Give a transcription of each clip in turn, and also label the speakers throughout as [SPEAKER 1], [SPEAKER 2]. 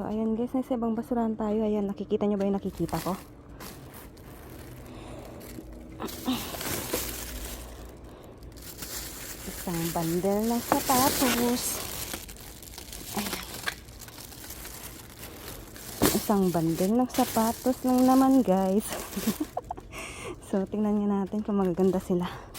[SPEAKER 1] So, ayan guys, nasa ibang basurahan tayo. Ayan, nakikita nyo ba yung nakikita ko? Isang bundle ng sapatos. Ayan. Isang bundle ng sapatos lang naman guys. so, tingnan nyo natin kung magaganda sila.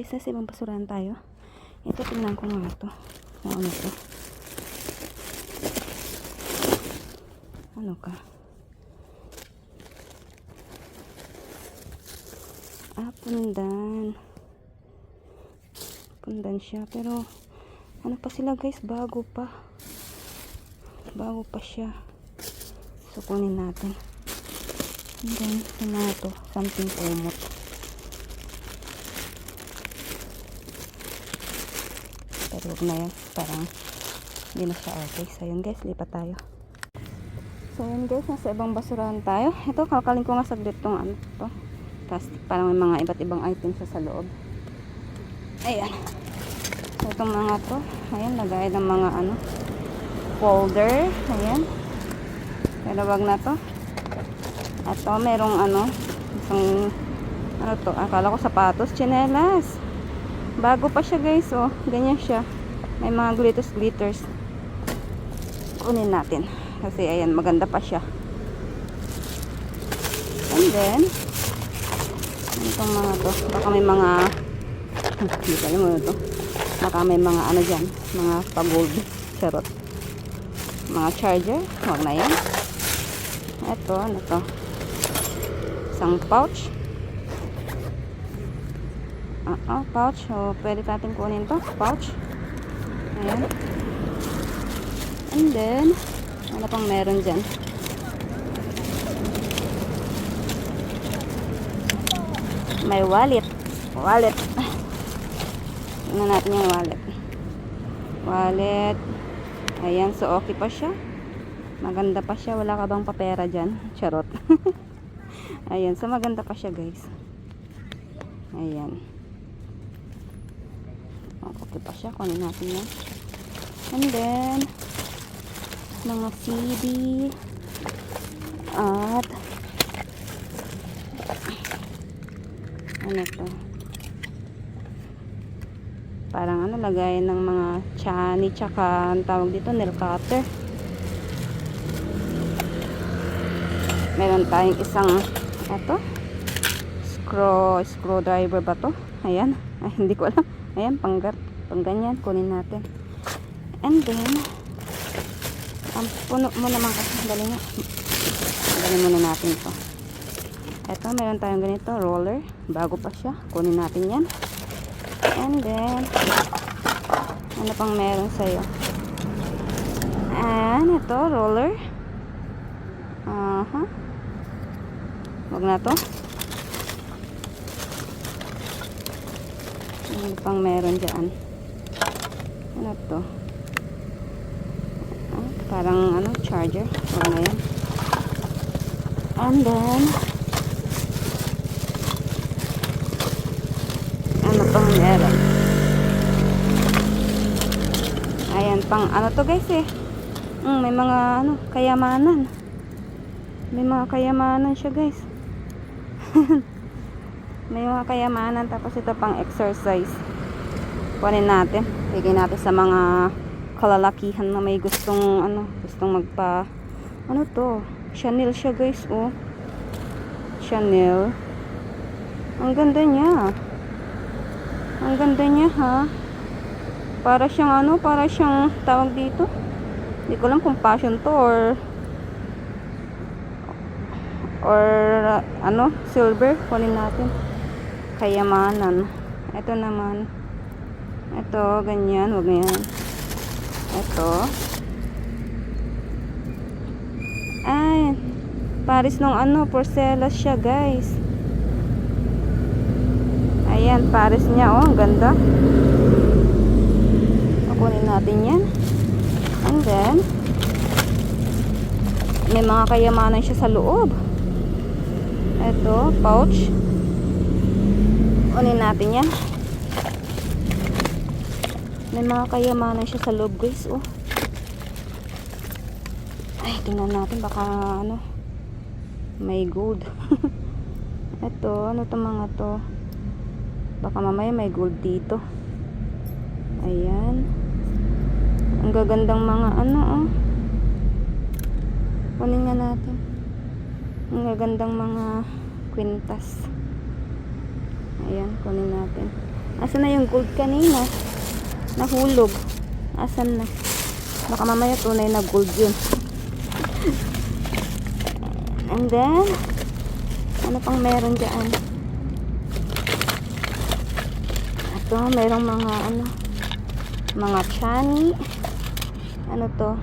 [SPEAKER 1] Guys, nasa ibang basurahan tayo. Ito, tingnan ko nga ito. Ano to. Ano ka? Ah, pundan. Pundan siya. Pero, ano pa sila guys? Bago pa. Bago pa siya. So, natin. And then, ano na to? Something kumot. Pero wag na yan. Parang hindi na siya okay. So yun guys, lipat tayo. So yun guys, nasa ibang basurahan tayo. Ito, kakalin ko nga saglit tong ano to. Plastic. Parang may mga iba't ibang items siya sa loob. Ayan. So itong mga to. Ayan, lagay ng mga ano. Folder. Ayan. Pero wag na to. At to, merong ano. Isang ano to. Akala ko sapatos. Chinelas. Bago pa siya guys, oh. Ganyan siya. May mga glitters glitters. Kunin natin. Kasi ayan, maganda pa siya. And then, ano itong mga to? Baka may mga, hindi ko alam ano to. Baka may mga ano dyan, mga pa-gold. Charot. Mga charger. Huwag na yan. Ito, ano to? Isang pouch. Ah, ah, pouch. So, pwede natin kunin to. Pouch. Ayan. And then, ano pang meron dyan? May wallet. Wallet. Tingnan natin yung wallet. Wallet. Ayan, so okay pa siya. Maganda pa siya. Wala ka bang papera dyan? Charot. Ayan, so maganda pa siya guys. Ayan. Okay pa siya. Kunin natin yan. And then, mga CD. At, ano to? Parang ano, lagayan ng mga chani, tsaka, ang tawag dito, nail cutter. Meron tayong isang, eto, screw, screwdriver ba to? Ayan. Ay, hindi ko alam. Ayan, panggat. Pang ganyan, kunin natin. And then, ang puno mo naman kasi. Dali nga. Dali muna natin to. Ito, meron tayong ganito, roller. Bago pa siya. Kunin natin yan. And then, ano pang meron sa'yo? And, ito, roller. Aha. Wag na to. Ano pang meron dyan? Ano to? Ah, parang ano, charger. Wala na yan. And then, ano pang meron? Ayan, pang ano to guys eh. Mm, may mga ano, kayamanan. May mga kayamanan siya guys. may mga kayamanan tapos ito pang exercise. Kunin natin. Bigay natin sa mga kalalakihan na may gustong ano, gustong magpa ano to? Chanel siya guys, oh. Chanel. Ang ganda niya. Ang ganda niya, ha? Para siyang ano, para siyang tawag dito. Hindi ko alam kung passion to or or ano, silver. Kunin natin. Kayamanan. Ito naman. Ito, ganyan. Huwag na. Ito. Ay, Paris nung ano, porcelas siya, guys. Ayan, Paris niya, oh, ang ganda. Kukunin natin yan. And then, may mga kayamanan siya sa loob. Ito, pouch. Unin natin yan. May mga kayamanan siya sa loob guys, oh. Ay, tingnan natin baka ano may gold. Ito, ano to mga to? Baka mamaya may gold dito. Ayan. Ang gagandang mga ano, oh. Kunin nga natin. Ang gagandang mga kwintas. Ayan, kunin natin. Asan na yung gold kanina? Nahulog. Asan na? Baka mamaya tunay na gold yun. And then, ano pang meron dyan? Ito, merong mga ano, mga chani. Ano to?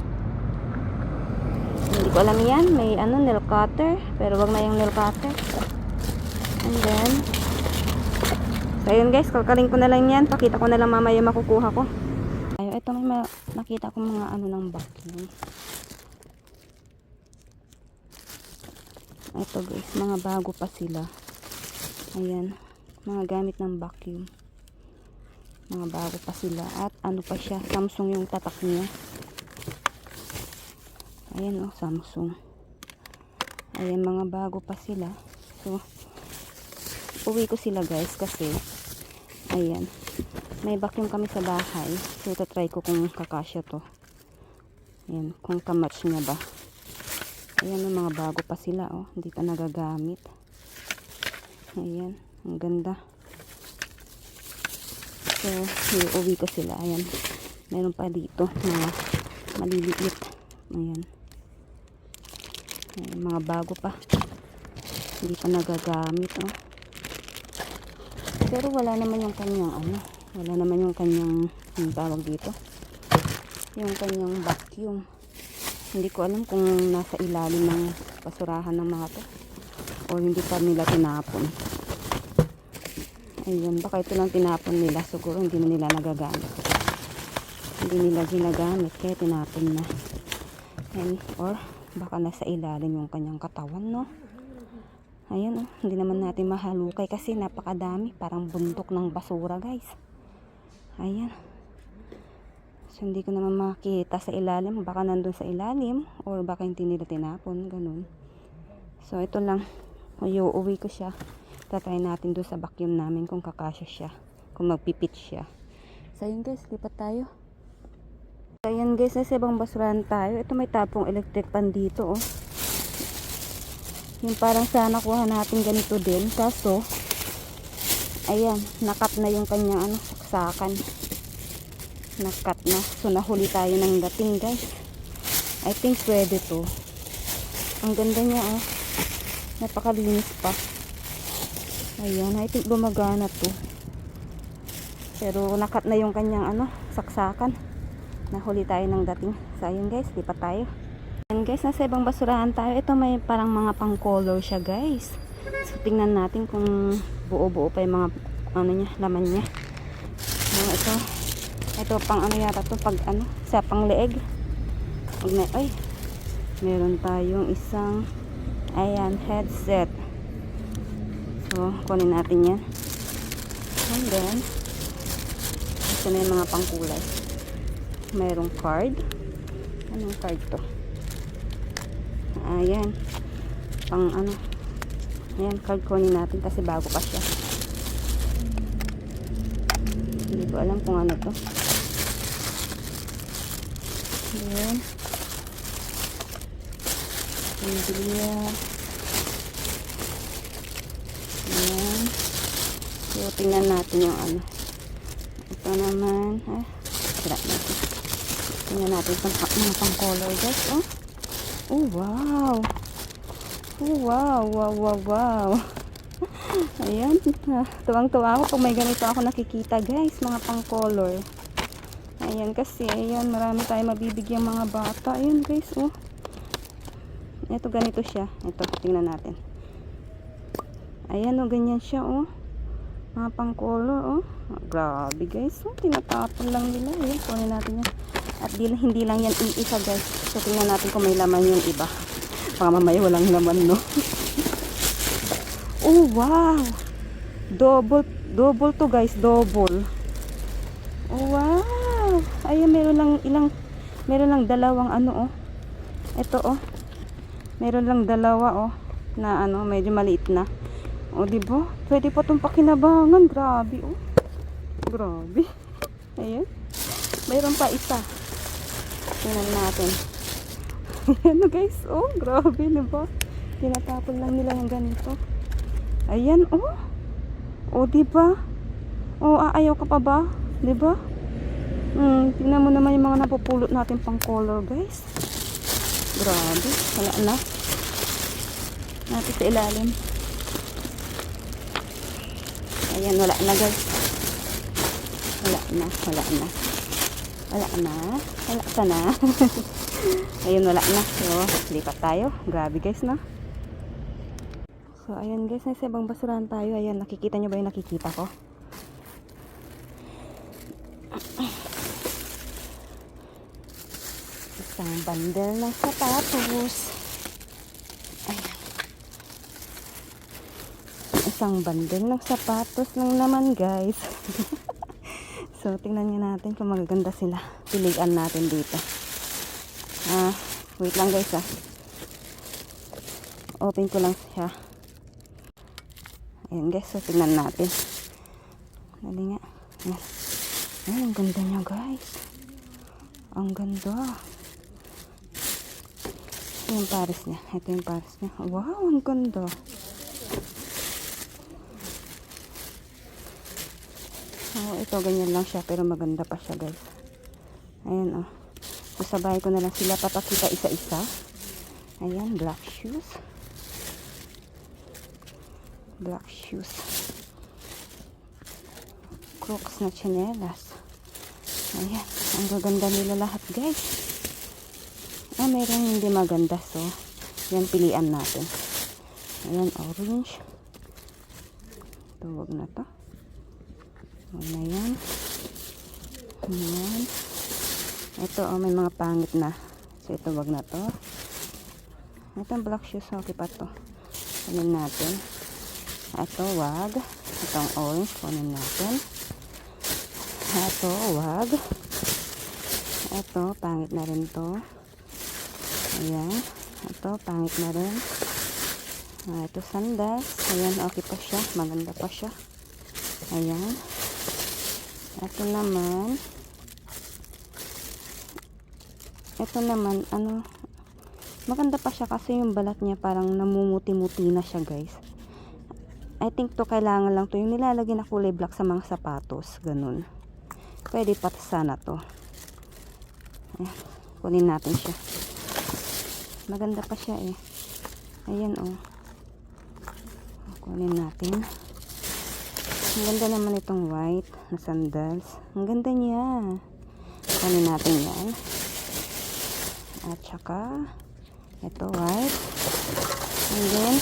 [SPEAKER 1] Hindi ko alam yan. May ano, nail cutter. Pero wag na yung nail cutter. And then, so yun guys, kalkalin ko na lang yan. Pakita ko na lang mamaya makukuha ko. Ayo, ito may ma- nakita ko mga ano ng vacuum. Ito guys, mga bago pa sila. Ayan, mga gamit ng vacuum. Mga bago pa sila. At ano pa siya, Samsung yung tatak niya. Ayan oh, Samsung. Ayan, mga bago pa sila. So, uwi ko sila guys kasi, ayan, may vacuum kami sa bahay. So, try ko kung kakasya to. Ayan, kung kamatch niya ba. Ayan, mga bago pa sila, oh. Hindi pa nagagamit. Ayan, ang ganda. So, iuwi ko sila. Ayan, meron pa dito, mga maliliit. Ayan. Ayan, mga bago pa. Hindi pa nagagamit, oh. Pero wala naman yung kanyang, ano, wala naman yung kanyang, yung tawag dito. Yung kanyang vacuum. Hindi ko alam kung nasa ilalim ng basurahan ng mga to. O hindi pa nila tinapon. Ayun, baka ito lang tinapon nila. Siguro hindi nila nagagamit. Hindi nila ginagamit kaya tinapon na. And, or baka nasa ilalim yung kanyang katawan, no? Ayan, oh. Hindi naman natin mahalukay kasi napakadami. Parang bundok ng basura, guys. Ayan. So, hindi ko naman makita sa ilalim. Baka nandun sa ilalim. Or baka hindi nila tinapon. Ganun. So, ito lang. Uwi ko siya. Tatry natin doon sa vacuum namin kung kakasya siya. Kung magpipit siya. So, yun guys. Lipat tayo. So, yun guys. Nasa ibang basurahan tayo. Ito may tapong electric pan dito, oh. Yung parang sana kuha natin ganito din. Kaso, ayan. Nakat na yung kanyang ano, saksakan nakat na. So, nahuli tayo ng dating, guys. I think pwede to. Ang ganda niya, oh. Napakalinis pa. Ayan, I think gumagana to. Pero, nakat na yung kanyang, ano, saksakan. Nahuli tayo ng dating. So, ayun, guys. Lipat tayo. Ayan, guys. Nasa ibang basurahan tayo. Ito may parang mga pang-color siya, guys. So, tingnan natin kung buo-buo pa yung mga, ano niya, laman niya. So, ito, ito pang ano yata to pag ano sa pang leeg. Pag may, ay, meron tayong isang ayan headset. So, kunin natin yan. And then, ito na yung mga pangkulay. Merong card. Anong card to? Ayan. Pang ano. Ayan, card kunin natin kasi bago pa siya. Hindi ko alam kung ano to. Ayan. Biblia. Ayan. So, tingnan natin yung ano. Ito naman. Ah, sira natin. Tingnan natin itong pa- mga pang color guys. Oh. Oh, wow. Oh, wow. Wow, wow, wow. Ayan. Ah, Tuwang-tuwa ako pag may ganito ako nakikita guys. Mga pang color. Ayan kasi, ayan, marami tayo mabibigyan mga bata. Ayan guys, oh. Ito, ganito siya. Ito, tingnan natin. Ayan, oh, ganyan siya, oh. Mga pang color, oh. Grabe guys, oh. Tinatapon lang nila. Ayan, kunin natin yan. At di, hindi lang yan iisa guys. So, tingnan natin kung may laman yung iba. Baka mamaya walang laman, no. Oh, wow. Double, double to guys, double. Oh, wow. Ayun, meron lang ilang, meron lang dalawang ano, oh. Ito, oh. Meron lang dalawa, oh. Na ano, medyo maliit na. O, di ba? Pwede pa itong pakinabangan. Grabe, oh. Grabe. Ayan. Mayroon pa isa. Tingnan natin. Ayan, oh, guys. Oh, grabe, di ba? Tinatapon lang nila yung ganito. Ayan, oh. O, di ba? O, aayaw ka pa ba? Di ba? Hmm, tingnan mo naman yung mga napupulot natin pang color, guys. Grabe. Wala na. Natin sa ilalim. Ayan, wala na, guys. Wala na, wala na. Wala na. Wala ka. Ayun, wala na. So, lipat tayo. Grabe, guys, no? So, ayan guys, nasa ibang basurahan tayo. Ayan, nakikita nyo ba yung nakikita ko? Isang bundle ng sapatos. Ayan. Isang bundle ng sapatos lang naman guys. so, tingnan nyo natin kung magaganda sila. Pilian natin dito. Ah, wait lang guys ah. Open ko lang siya. Ayan guys, so tingnan natin. Dali nga. Ayan. Ayan, ang ganda niya guys. Ang ganda. Ito yung pares niya. Ito yung pares niya. Wow, ang ganda. Oh, ito ganyan lang siya pero maganda pa siya guys. Ayan oh. Sasabay ko na lang sila papakita isa-isa. Ayan, black shoes. Black shoes. Crocs na chinelas. Ayan ang gaganda nila lahat guys. Ah meron hindi maganda so yan pilian natin. Ayan orange. Ito wag na to wag na yan ayan ito oh may mga pangit na so ito wag na to ito black shoes okay pa to kunin natin ito, wag. Itong orange, kunin natin. Ito, wag. Ito, pangit na rin to. Ayan. Ito, pangit na rin. Ah, ito, sandals. Ayan, okay pa siya. Maganda pa siya. Ayan. Ito naman. Ito naman, ano, maganda pa siya kasi yung balat niya parang namumuti-muti na siya, guys. I think to kailangan lang to yung nilalagay na kulay black sa mga sapatos ganun. Pwede pa sana to. Ayan, kunin natin siya. Maganda pa siya eh. Ayan oh. Kunin natin ang ganda naman itong white na sandals. Ang ganda niya. Kunin natin yan. At saka ito white. And then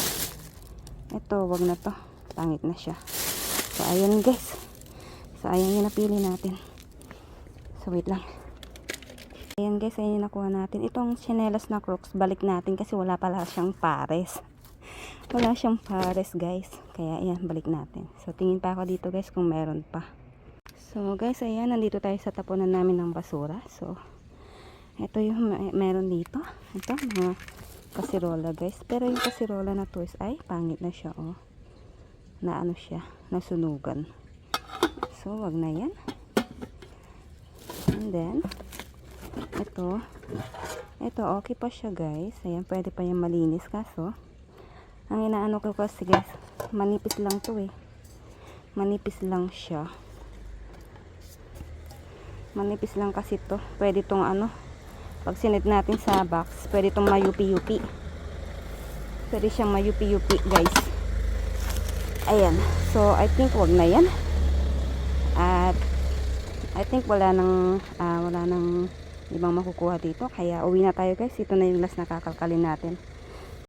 [SPEAKER 1] ito wag na to. Pangit na siya. So ayan guys. So ayan yung napili natin. So wait lang. Ayan guys. Ayan yung nakuha natin. Itong chinelas na crocs balik natin kasi wala pala siyang pares wala siyang pares guys. Kaya ayan balik natin. So tingin pa ako dito guys kung meron pa. So guys ayan nandito tayo sa tapunan namin ng basura. So ito yung meron dito. Ito mga kasirola guys. Pero yung kasirola na to is ay pangit na siya oh. Na ano siya nasunugan. So wag na yan. And then ito ito okay pa siya guys. Ayan pwede pa yung malinis kaso ang inaano ko kasi guys manipis lang to eh. Manipis lang siya. Manipis lang kasi to. Pwede tong ano pag sinit natin sa box pwede tong mayupi-yupi. Pwede siyang mayupi-yupi guys. Ayan. So I think wag na yan. At I think wala nang ah, wala nang ibang makukuha dito. Kaya uwi na tayo guys. Ito na yung last na kakalkalin natin